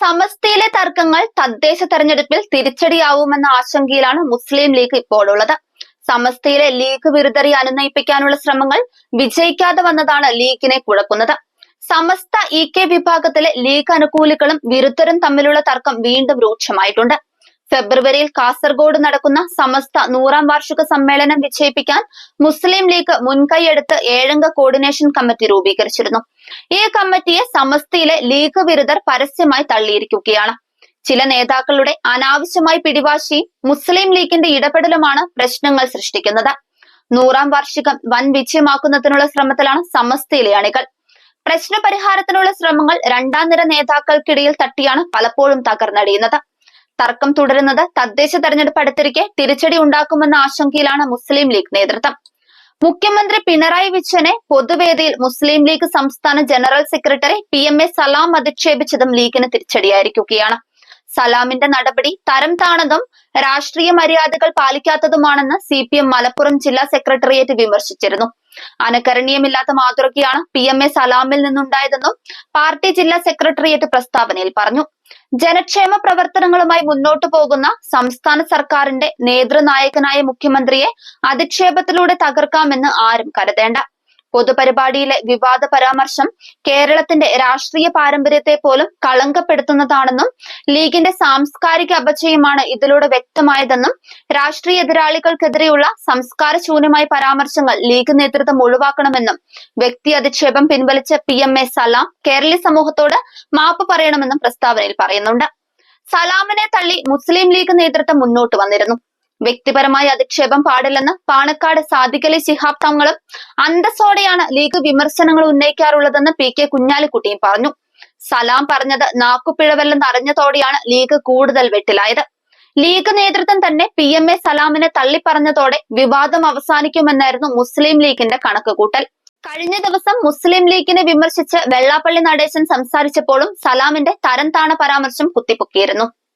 സമസ്തയിലെ തർക്കങ്ങൾ തദ്ദേശ തെരഞ്ഞെടുപ്പിൽ തിരിച്ചടിയാവുമെന്ന ആശങ്കയിലാണ് മുസ്ലിം ലീഗ് ഇപ്പോൾ ഉള്ളത് സമസ്തയിലെ ലീഗ് വിരുദ്ധരെ അനുനയിപ്പിക്കാനുള്ള ശ്രമങ്ങൾ വിജയിക്കാതെ വന്നതാണ് ലീഗിനെ കുഴക്കുന്നത്. സമസ്ത ഇ കെ വിഭാഗത്തിലെ ലീഗ് അനുകൂലികളും വിരുദ്ധരും തമ്മിലുള്ള തർക്കം വീണ്ടും രൂക്ഷമായിട്ടുണ്ട്. ഫെബ്രുവരിയിൽ കാസർഗോഡ് നടക്കുന്ന സമസ്ത നൂറാം വാർഷിക സമ്മേളനം വിജയിപ്പിക്കാൻ മുസ്ലിം ലീഗ് മുൻകൈയെടുത്ത് ഏഴംഗ കോർഡിനേഷൻ കമ്മിറ്റി രൂപീകരിച്ചിരുന്നു. ഈ കമ്മിറ്റിയെ സമസ്തയിലെ ലീഗ് വിരുദ്ധർ പരസ്യമായി തള്ളിയിരിക്കുകയാണ്. ചില നേതാക്കളുടെ അനാവശ്യമായി പിടിവാശിയും മുസ്ലിം ലീഗിന്റെ ഇടപെടലുമാണ് പ്രശ്നങ്ങൾ സൃഷ്ടിക്കുന്നത്. നൂറാം വാർഷികം വൻ വിജയമാക്കുന്നതിനുള്ള ശ്രമത്തിലാണ് സമസ്തയിലെ അണികൾ. പ്രശ്ന പരിഹാരത്തിനുള്ള ശ്രമങ്ങൾ രണ്ടാം നിര നേതാക്കൾക്കിടയിൽ തട്ടിയാണ് പലപ്പോഴും തകർന്നടിയുന്നത്. തർക്കം തുടരുന്നത് തദ്ദേശ തെരഞ്ഞെടുപ്പ് അടുത്തിരിക്കെ തിരിച്ചടി ഉണ്ടാക്കുമെന്ന ആശങ്കയിലാണ് മുസ്ലിം ലീഗ് നേതൃത്വം. മുഖ്യമന്ത്രി പിണറായി വിജയനെ പൊതുവേദിയിൽ മുസ്ലിം ലീഗ് സംസ്ഥാന general secretary P M A Salam അധിക്ഷേപിച്ചതും ലീഗിന് തിരിച്ചടിയായിരിക്കുകയാണ്. സലാമിന്റെ നടപടി തരം താണതും രാഷ്ട്രീയ മര്യാദകൾ പാലിക്കാത്തതുമാണെന്ന് സി പി എം മലപ്പുറം ജില്ലാ സെക്രട്ടേറിയറ്റ് വിമർശിച്ചിരുന്നു. അനുകരണീയമില്ലാത്ത മാതൃകയാണ് പി എം എ സലാമിൽ നിന്നുണ്ടായതെന്നും പാർട്ടി ജില്ലാ സെക്രട്ടേറിയറ്റ് പ്രസ്താവനയിൽ പറഞ്ഞു. ജനക്ഷേമ പ്രവർത്തനങ്ങളുമായി മുന്നോട്ടു പോകുന്ന സംസ്ഥാന സർക്കാരിന്റെ നേതൃനായകനായ മുഖ്യമന്ത്രിയെ അധിക്ഷേപത്തിലൂടെ തകർക്കാമെന്ന് ആരും കരുതേണ്ട. പൊതുപരിപാടിയിലെ വിവാദ പരാമർശം കേരളത്തിന്റെ രാഷ്ട്രീയ പാരമ്പര്യത്തെ പോലും കളങ്കപ്പെടുത്തുന്നതാണെന്നും ലീഗിന്റെ സാംസ്കാരിക അപചയമാണ് ഇതിലൂടെ വ്യക്തമായതെന്നും രാഷ്ട്രീയ എതിരാളികൾക്കെതിരെയുള്ള സംസ്കാര ശൂന്യമായ പരാമർശങ്ങൾ ലീഗ് നേതൃത്വം ഒഴിവാക്കണമെന്നും വ്യക്തി അധിക്ഷേപം പിൻവലിച്ച പി എം എ സലാം കേരളീയ സമൂഹത്തോട് മാപ്പ് പറയണമെന്നും പ്രസ്താവനയിൽ പറയുന്നുണ്ട്. സലാമിനെ തള്ളി മുസ്ലിം ലീഗ് നേതൃത്വം മുന്നോട്ട് വന്നിരുന്നു. വ്യക്തിപരമായ അധിക്ഷേപം പാടില്ലെന്ന് പാണക്കാട് സാദിഖലി ശിഹാബ് തങ്ങളും അന്തസ്സോടെയാണ് ലീഗ് വിമർശനങ്ങൾ ഉന്നയിക്കാറുള്ളതെന്ന് പി കെ കുഞ്ഞാലിക്കുട്ടിയും പറഞ്ഞു. സലാം പറഞ്ഞത് നാക്കുപിഴവല്ലെന്ന് അറിഞ്ഞതോടെയാണ് ലീഗ് കൂടുതൽ വെട്ടിലായത്. ലീഗ് നേതൃത്വം തന്നെ പി എം എ സലാമിനെ തള്ളിപ്പറഞ്ഞതോടെ വിവാദം അവസാനിക്കുമെന്നായിരുന്നു മുസ്ലിം ലീഗിന്റെ കണക്കുകൂട്ടൽ കഴിഞ്ഞ ദിവസം മുസ്ലിം ലീഗിനെ വിമർശിച്ച് വെള്ളാപ്പള്ളി നടേശൻ സംസാരിച്ചപ്പോഴും സലാമിന്റെ തരം താണ പരാമർശം കുത്തിപ്പൊക്കിയിരുന്നു.